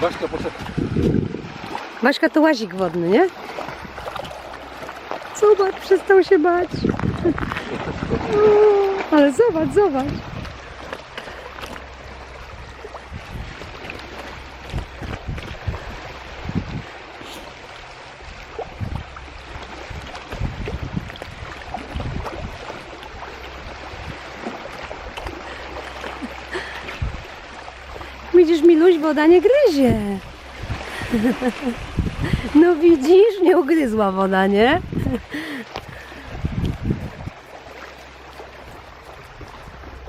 Baśka, poczekaj. Baśka to łazik wodny, nie? Zobacz, przestał się bać. Ale zobacz, zobacz. Widzisz, Miluś, woda nie gryzie. No widzisz, nie ugryzła woda, nie?